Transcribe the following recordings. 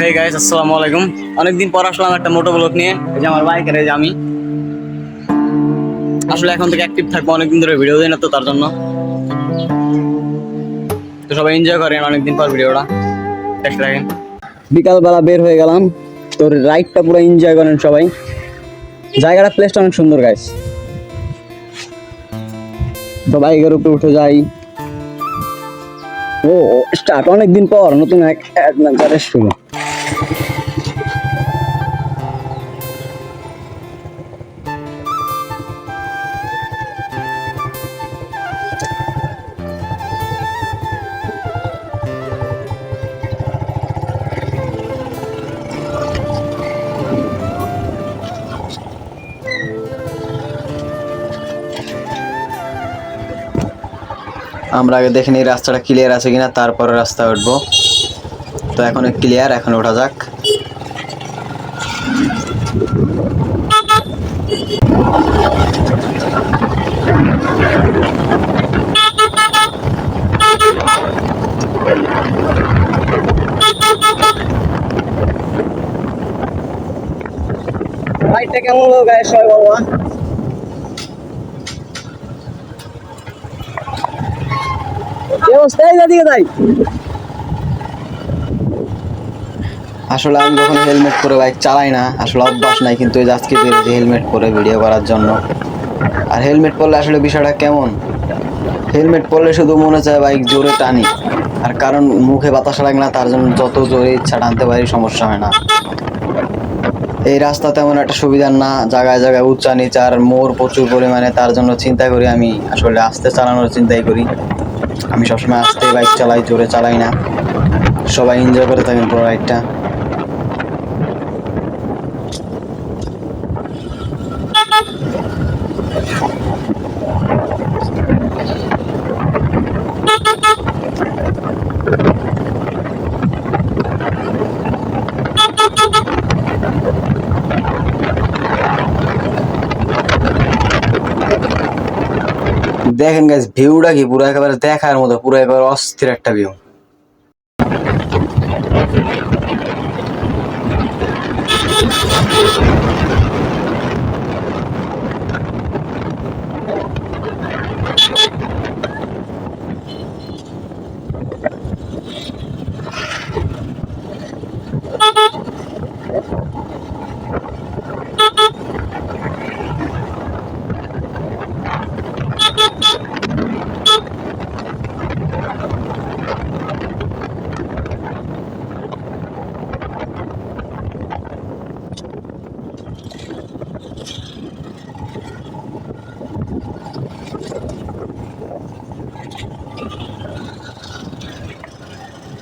Hey guys আসসালামু আলাইকুম। অনেকদিন পর আসলাম একটা মোটো ব্লগ নিয়ে। এই যে আমার বাইকের এই যে আমি। আসলে এখন থেকে অ্যাক্টিভ থাকব, অনেকদিন ধরে ভিডিও দিই না তো, তার জন্য। তো সবাই এনজয় করেন অনেকদিন পর ভিডিওটা। দেখতে থাকেন বিকালবেলা বের হয়ে গেলাম। তো রাইডটা পুরো এনজয় করেন সবাই। জায়গাটা প্লেসটা অনেক সুন্দর গাইস তো বাইকের উপরে উঠে যাই। ও স্টার্ট অনেকদিন পর নতুন এক অ্যাডভেঞ্চারের শুরু। আমরা আগে দেখে নিই রাস্তাটা ক্লিয়ার আছে কিনা, তারপরে রাস্তা উঠবো। তো এখন ক্লিয়ার এখন ওঠা যাক। কেমন গাইস সবাই বলবা আসলে আমি হেলমেট পরে বাইক চালাই না। আসলে অভ্যাস নাই, কিন্তু আজকে হেলমেট পরে ভিডিও করার জন্য। আর হেলমেট পরলে আসলে বিষয়টা কেমন? হেলমেট পরলে শুধু মনে চায় বাইক জোরে টানি। আর কারণ মুখে বাতাস লাগে না, তার জন্য যত জোরে ইচ্ছা টানতে পারি, সমস্যা হয় না। এই রাস্তা তেমন একটা সুবিধা না, জায়গায় জায়গায় উচ্চা নিচা, আর মোড় প্রচুর পরিমাণে, তার জন্য চিন্তা করি আমি। আসলে আস্তে চালানোর চিন্তাই করি। আমি সবসময় আসতে বাইক চালাই জোরে চালাই না। সবাই এনজয় করে থাকেন পুরো রাইডটা দেখেন গাছ ভিউটা কি পুরো একেবারে দেখার মতো পুরো একেবারে অস্থির একটা ভিউ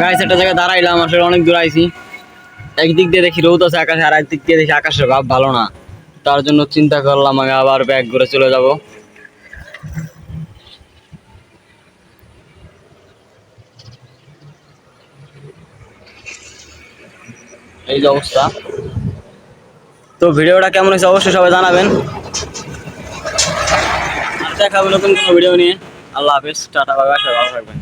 গাইস একটা জায়গায় দাঁড়াইলাম, আসলে অনেক দূর আইছি। একদিক দিয়ে দেখি রোদ আছে আকাশে, আর একদিক দিয়ে দেখি আকাশের ভাব ভালো না। তার জন্য চিন্তা করলাম আমি আবার ব্যাগ ঘুরে চলে যাব। এই যে অবস্থা। তো ভিডিওটা কেমন হয়েছে অবশ্যই সবাই জানাবেন। দেখাবো নতুন কোনো ভিডিও নিয়ে। আল্লাহ হাফিজ, টাটা বাবা ভালো থাকবেন।